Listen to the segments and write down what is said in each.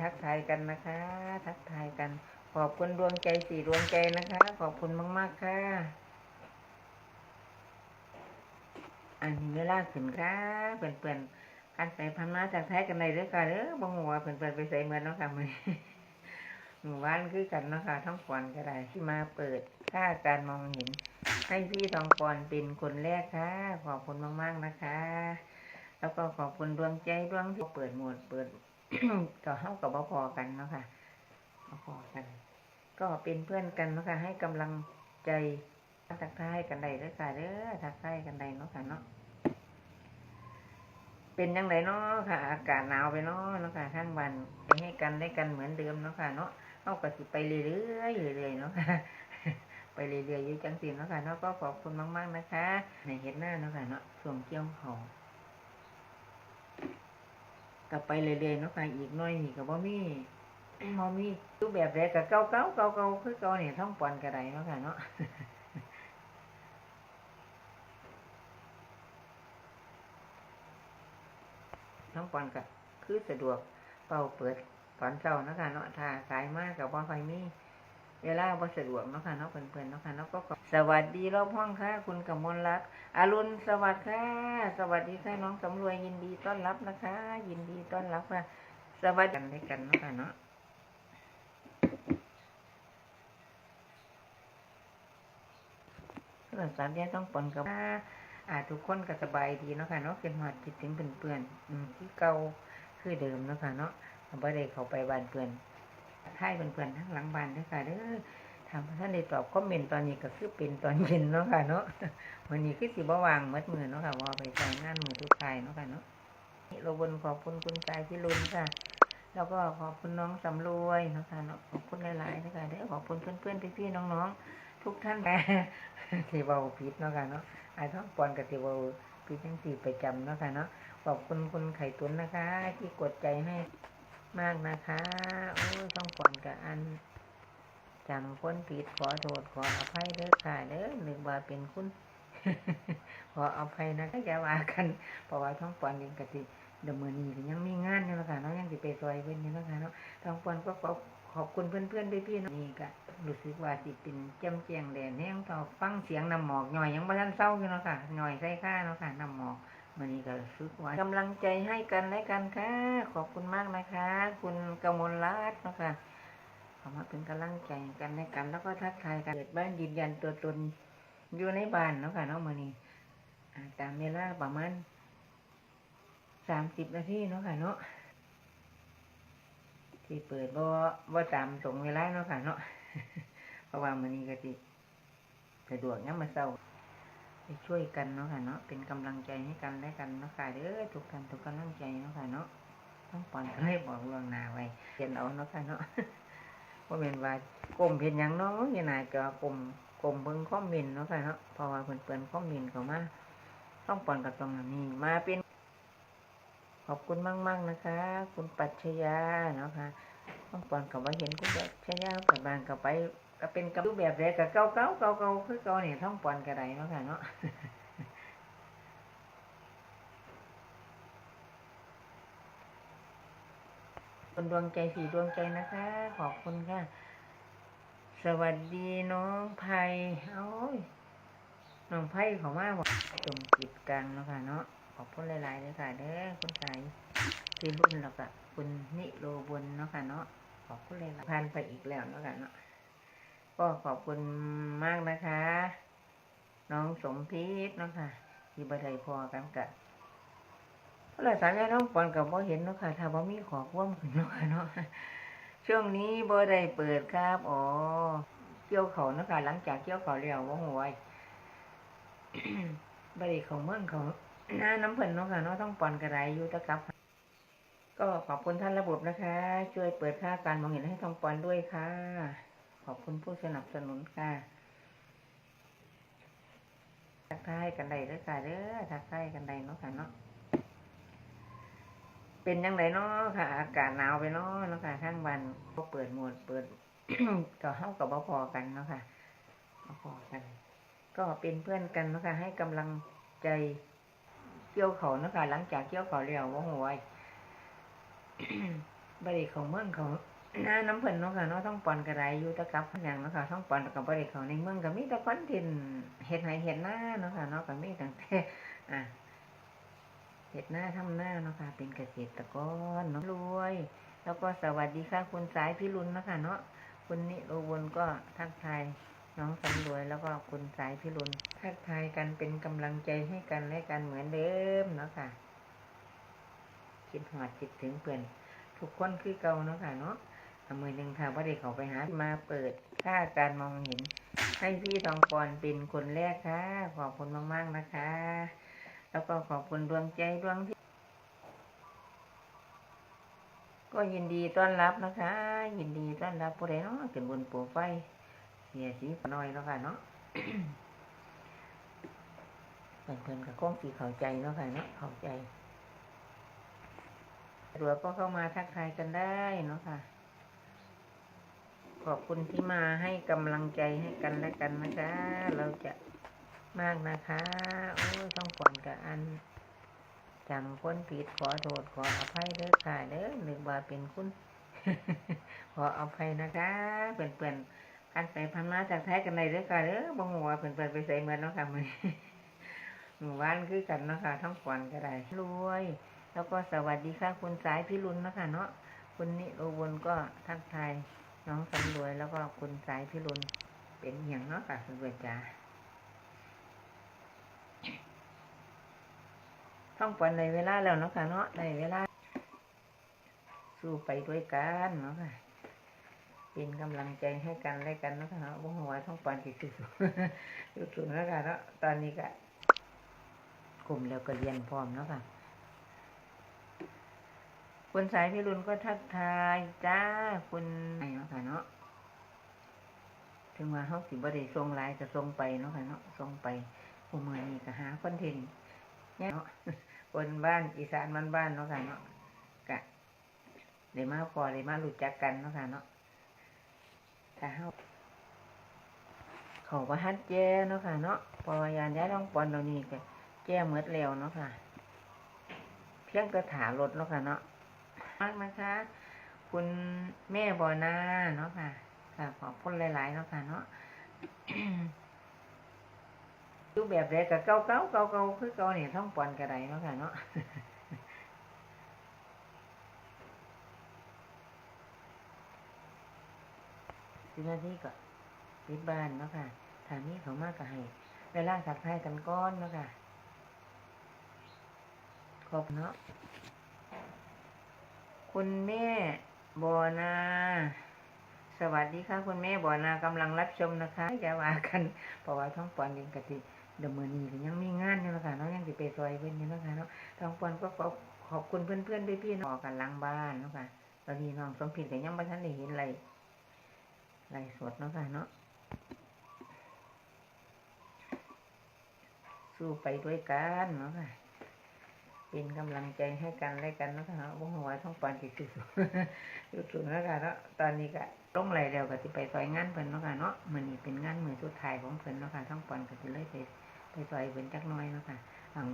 ทักทายกันนะคะ ทักทายกัน ขอบคุณดวงใจสี่ดวงใจนะคะ ขอบคุณมาก ๆ ค่ะ อันนี้เวลาขึ้นค่ะเปื่อนเปื่อนๆการใส่พันาจากไทยกันในเด้อค่ะเด้อบ่หัวเปื่อนเปื่อนๆไปใส่เหมือนเนาะค่ะมือหมู่บ้านคือกันเนาะค่ะท้องปอนก็ได้ที่มาเปิดค่าการมองเห็น ให้พี่ทองปอนเป็นคนแรกค่ะ ขอบคุณมาก ๆ นะคะ แล้วก็ขอบคุณดวงใจดวงที่เปิดหมดเปิด ก็เฮากับบ่พอกันเนาะค่ะบ่พอกัน ก็เป็นเพื่อนกันเนาะค่ะให้กำลังใจทักทายกันได้เด้อค่ะเด้อทักทายกันได้เนาะค่ะเนาะเป็นยังไงเนาะค่ะ อากาศหนาวไปเนาะเนาะค่ะทั้งวันไปให้กันได้กันเหมือนเดิมเนาะค่ะเนาะเอาก็สิไปเรื่อยๆเรื่อยๆเนาะค่ะไปเรื่อยๆอยู่จังสิเนาะค่ะเนาะก็ขอบคุณมาก ๆนะคะในเห็นหน้าเนาะค่ะเนาะสวมเกี่ยวเขา กลับไปเรื่อยๆเนาะค่ะอีกหน้อยนี่ก็บ่มีบ่มีรูปแบบแรกกับเก่าเก่าเก่าเก่าคือเก่าเนี่ยท่องปอนกระไดเนาะค่ะเนาะท่องปอนก็คือสะดวกเป่าเปิดตอนเช้านาะคะเนาะถ้าสายมากกับว่าไฟมี เวลาบ่สะดวกเนาะค่ะเนาะเพื่อนๆเนาะค่ะเนาะก็สวัสดีรอบห้องค่ะ คุณกมลรัตน์อรุณสวัสดิ์ค่ะ สวัสดีค่ะน้องสำรวยยินดีต้อนรับนะคะ ยินดีต้อนรับค่ะ สวัสดีกันด้วยกันเนาะค่ะเนาะเพื่อนสามแยกต้องปนกับว่าอ่าทุกคนก็สบายดีเนาะค่ะเนาะเป็นหอดคิดถึงเพื่อนๆที่เก่าคือเดิมเนาะค่ะเนาะบ่ได้เข้าไปบ้านเพื่อน ท้ายเพื่อนๆทั้งหลังบ้านด้อค่ะเด้อถามท่านได้ตอบคอมเมนต์ตอนนี้ก็คือเป็นตอนเย็นเนาะค่ะเนาะวันนี้คือสิบวางมัดมือเนาะค่ะว่าไปใช้งานมือทุกทายเนาะค่ะเนาะนี่เราบนขอบคุณคุณกายพิรุณค่ะ แล้วก็ขอบคุณน้องสำรวยเนาะค่ะเนาะขอบคุณหลายๆนะคะเด้อขอบคุณเพื่อนๆพี่ๆน้องๆทุกท่านแม่ที่เบาผิดเนาะค่ะเนาะไอ้ท้องปอนกับที่เบาผิดทั้งสี่ประจำเนาะค่ะเนาะขอบคุณคุณไข่ตุนนะคะ ที่กดใจให้ มากนะคะ โอ้ยท้องปอนกับอันจำคนผิดขอโทษขออภัยเด้อค่ะเด้อนึกว่าเป็นคุณ ขออภัยนะก็อย่าว่ากันเพราะว่าท้องปอนเองกติเดำเนินนี้ก็ยังมีงานอยู่เนาะค่ะเนาะยังสิไปซอยเพิ่นอยู่เนาะค่ะเนาะท้องปอนก็ขอขอบคุณเพื่อนๆพี่ๆเนาะนี่ก็รู้สึกว่าสิเป็นแจ่มแจ้งแดดแห้งต่อฟังเสียงน้ำหมอกหน่อยยังบ่ทันเศร้าอยู่เนาะค่ะหน่อยใส่ค่าเนาะค่ะน้ำหมอก มันนี้ก็รู้สึกว่ากำลังใจให้กันและกันค่ะ ขอบคุณมากนะคะ คุณกมลรัตน์นะคะขอมาเป็นกำลังใจกันและกัน แล้วก็ทักทายกันเกิดบ้านยืนยันตัวตนอยู่ในบ้านเนาะค่ะเนาะมื้อนี้อ่าตามเวลาประมาณสามสิบนาทีเนาะค่ะเนาะที่เปิดบ่บ่ตามตรงเวลาเนาะค่ะเนาะเพราะว่ามื้อนี้ก็สิสะดวกยามมื้อเช้า ไปช่วยกันเนาะค่ะเนาะเป็นกำลังใจให้กันและกันเนาะค่ะเด้อทุกท่านทุกกำลังใจเนาะค่ะเนาะต้องปอนก็เลยบอกล่วงหน้าไว้เขียนเอาเนาะค่ะเนาะว่าเป็นว่ากลมเห็นยังเนาะยังไงก็กลมกลมเบิ่งคอมเมนเนาะค่ะเนาะเพราะว่าเพิ่นเปิ้นคอมเมนเข้ามาต้องปอนกับตรงนี้มาเป็น ขอบคุณมาก ๆนะคะ คุณปัชญาเนาะค่ะต้องปอนกับว่าเห็นคุณปัชญากับบางกับไป ก็เป็นกับรูปแบบแรกกับเก่าเก่าเก่าเก่าคือเก่าเนี่ยท่องปอนกระไดเนาะค่ะเนาะคนดวงใจสีดวงใจนะคะ ขอบคุณค่ะ สวัสดีน้องไผ่โอ้ยน้องไผ่เขอมาบอกจมจิตกลางเนาะค่ะเนาะขอบคุณหลายๆเลยค่ะเด้อคุณสายที่รุ่นแล้วก็คุณนิโรบนเนาะค่ะเนาะขอบคุณเลยผ่านไปอีกแล้วเนาะค่ะเนาะ ก็ขอบคุณมากนะคะ น้องสมพิษเนาะค่ะ ที่บัไดพอกันกะเพราะหลายสายแม่น้องปอนกับบ่เห็นเนาะค่ะถ้าบ่มีขอความขึ้นเนาะค่ะเนาะช่วงนี้บ่ได้เปิดครับอ๋อเกี่ยวเขาเนาะค่ะหลังจากเกี่ยวเขาแล้วว่าหัวบ่ได้เขาเมืองเขาหน้าน้ำเพิ่นเนาะค่ะเนาะต้องปอนกระไรอยู่ตะกับ ก็ขอบคุณท่านระบบนะคะ ช่วยเปิดค่าการมองเห็นให้ทองปอนด้วยค่ะ ขอบคุณผู้สนับสนุนค่ะทักทายกันได้เด้อค่ะเด้อทักทายกันได้เนาะค่ะเนาะเป็นยังไงเนาะค่ะ อากาศหนาวไปเนาะเนาะค่ะทั้งวันก็เปิดโหมดเปิดก็เฮากับบ่พอกันเนาะค่ะบ่พอกัน ก็เป็นเพื่อนกันเนาะค่ะ ให้กำลังใจเกี่ยวเขาเนาะค่ะ หลังจากเกี่ยวเขาแล้วว่าหวยบริเขาเมืองเขา น้าน้ำเพิ่นเนาะค่ะเนาะต้องปอนกระไรอยู่ตะกับพนังเนาะค่ะต้องปอนกับบริเขาในเมืองก็มีแต่คอนเทนเฮ็ดไห้เฮ็ดหน้าเนาะค่ะเนาะก็มีตั้งแต่อะเฮ็ดหน้าทำหน้าเนาะค่ะเป็นเกษตรกรเนาะรวย แล้วก็สวัสดีค่ะคุณสายพิรุณเนาะค่ะเนาะคุณนิโรวนก็ทักทายน้องสำรวยแล้วก็คุณสายพิรุณทักทายกันเป็นกำลังใจให้กันและกันเหมือนเดิมเนาะค่ะคิดหอดคิดถึงเพื่อนทุกคนคือเก่าเนาะค่ะเนาะ มือหนึ่งค่ะว่าเด็กเขาไปหามาเปิดค่าการมองเห็น ให้พี่ทองปอนเป็นคนแรกค่ะ ขอบคุณมาก ๆ นะคะ แล้วก็ขอบคุณดวงใจดวงที่ ก็ยินดีต้อนรับนะคะ ยินดีต้อนรับผู้ใดเนาะขึ้นบนปูไฟ เสียสีน้อยเนาะค่ะเนาะเพื่อนๆกับก้องสีเข้าใจเนาะค่ะเนาะเข้าใจสะดวก็เข้ามาทักทายกันได้เนาะค่ะ ขอบคุณที่มาให้กำลังใจให้กันและกันนะคะ เราจะมากนะคะ โอ้ยต้องก่อนกับอันจำคนผิดขอโทษขออภัยเด้อค่ะเด้อหนึ่งว่าเป็นคุณ ขออภัยนะคะเปื่อนเปื่อนๆกันไปพันมาจากแท้กันเลยเด้อค่ะเด้อบ่หัวเปื่อนเปื่อนๆไปใส่เหมือนเนาะค่ะมือหมู่บ้านคือกันเนาะค่ะทั้งก่อนก็ได้รวย แล้วก็สวัสดีค่ะคุณสายพิรุณนะคะเนาะคุณนิโรวนก็ทักทาย น้องสำรวยแล้วก็คุณสายพิรุณเป็นอย่างเนาะค่ะคุณเวรจ้าท่องปอนในเวลาแล้วเนาะค่ะเนาะในเวลา สู้ไปด้วยกันเนาะค่ะเป็นกำลังใจให้กันและกันเนาะค่ะเนาะบ่หัวาท่องปอนสิสู้ๆสู้ๆเนาะค่ะเนาะตอนนี้ก็กลุ่มแล้วก็เรียนพร้อมเนาะค่ะ คุณสายพิรุณก็ทักทายจ้าคุณไหนเนาะค่ะเนาะถึงว่าเฮาสิบ่ได้ส่งไลน์ก็ส่งไปเนาะค่ะเนาะส่งไปผู้มือนี้ก็หาคอนเทนต์เนี่ยเนาะคนบ้านอีสานบ้านบ้านเนาะค่ะเนาะกะได้มาพอได้มารู้จักกันเนาะค่ะเนาะถ้าเฮาเขาว่าฮัดแจ้เนาะค่ะเนาะเพอยานย้ายน้องปอนเรานี่ก็แจ้หมือดแล้วเนาะค่ะ เพียงกระถารถเนาะค่ะเนาะ มากนะคะ คุณแม่บอนาเนาะค่ะค่ะขอบคุณหลายๆเนาะค่ะเนาะรูปแบบแรกกับเก่าเก่าเก่าเก่าคือเก่าเนี่ยท่องปอนกระไดเนาะค่ะเนาะสิบนาทีก็ปิดบ้านเนาะค่ะทางนี้เขามากก็ให้เวลาสักทายกันก้อนเนาะค่ะขอบเนาะ คุณแม่บอนา สวัสดีค่ะ คุณแม่บอนากำลังรับชมนะคะ อย่าว่ากันเพราะว่าท้องปอนเองกติเดมอนีก็ยังมีงานอยู่เนาะคะเนาะยังสิไปซอยเพิ่นอยู่เนาะคะเนาะท้องปอนก็ขอขอบคุณเพื่อนๆพี่ๆเนาะอกันล้างบ้านเนาะค่ะตอนนี้น้องสมผิดก็ยังบ่ทันได้เห็นอะไรอะไรสดเนาะค่ะเนาะสู้ไปด้วยกันเนาะค่ะ เป็นกำลังใจให้กันและกันนะคะบ่หัวท้องปานสิสู้ๆสู้ๆเนาะคะเนาะตอนนี้ก็ลงไหลแล้วก็สิไปซอยงานเพิ่นเนาะค่ะเนาะมื้อนี้เป็นงานมือสุดท้ายของเพิ่นเนาะค่ะท้องปานก็สิเลยไปไปซอยเพิ่นจักน่อยเนาะค่ะ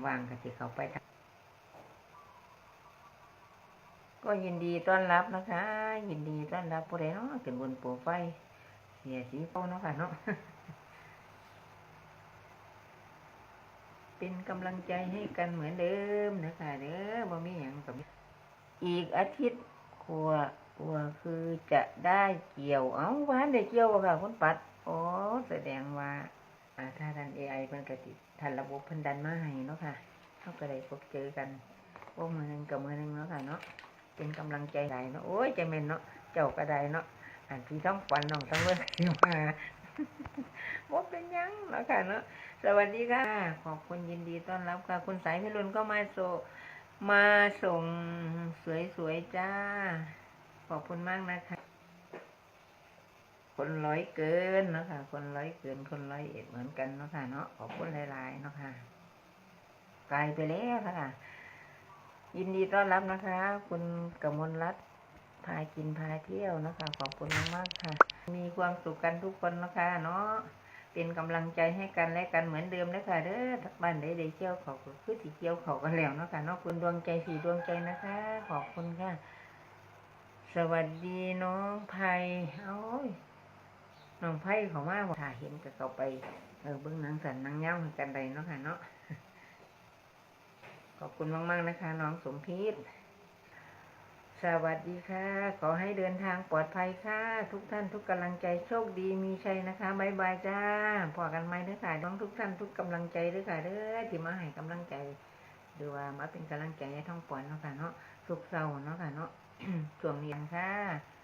ว่างๆก็สิเข้าไปกก็ยินดีต้อนรับนะคะ ยินดีต้อนรับผู้ใดเนาะขึ้นบนโปรไฟล์เสียสีเป้าเนาะค่ะเนาะ เป็นกำลังใจให้กันเหมือนเดิมนะคะเด้อบ่มีหยังกับอีกอาทิตย์กว่าว่าคือจะได้เกี่ยว เอ้าวานได้เกี่ยวค่ะคุณปัดอ๋อแสดงว่าอ่าถ้าท่าน AI เพิ่นก็สิท่านระบบเพิ่นดันมาให้เนาะค่ะเฮาก็ได้พบเจอกันโอ้มือหนึงกับมือหนึงเนาะค่ะเนาะเป็นกำลังใจหลายเนาะโอ้ยใจแม่นเนาะเจ้าก็ได้เนาะอันพี่ต้องปันน้องต้องเบิ่งสิมา บ่เป็นยังเนาะค่ะเนาะสวัสดีค่ะ ขอบคุณยินดีต้อนรับค่ะ คุณสายพิรุณก็มาโซมาส่งสวยๆจ้า ขอบคุณมากนะคะ คนร้อยเกินเนาะค่ะ คนร้อยเกิน คนร้อยเอ็ดเหมือนกันเนาะค่ะเนาะขอบคุณหลายๆเนาะค่ะไกลไปแล้วค่ะ ยินดีต้อนรับนะคะ คุณกมลรัตน์ พากินพาเที่ยวนะคะขอบคุณมากๆค่ะ มีความสุขกันทุกคนนะคะเนาะเป็นกำลังใจให้กันและกันเหมือนเดิมนะคะเด้อทักบ้านได้ได้เกี่ยวเขาคือสิเกี่ยวเขากันแล้วนะคะเนาะคุณดวงใจสีดวงใจนะคะ ขอบคุณค่ะ สวัสดีน้องไผ่โอ้ยน้องไผ่เขามาว่าเห็นก็เขาไปเออเบิ้องนังสันนังเย้าให้กันใดเนาะค่ะเนาะขอบคุณมาก ๆ นะคะ น้องสมพิษ สวัสดีค่ะ ขอให้เดินทางปลอดภัยค่ะ ทุกท่านทุกกำลังใจโชคดีมีชัยนะคะบายบายจ้าพอกันไหมเด้อค่ะน้องทุกท่านทุกกำลังใจเด้อค่ะเด้อที่มาให้กำลังใจดูว่ามาเป็นกำลังใจให้ท่องปอนเนาะค่ะเนาะสุขเศร้าเนาะค่ะเนาะช่วงนี้ค่ะ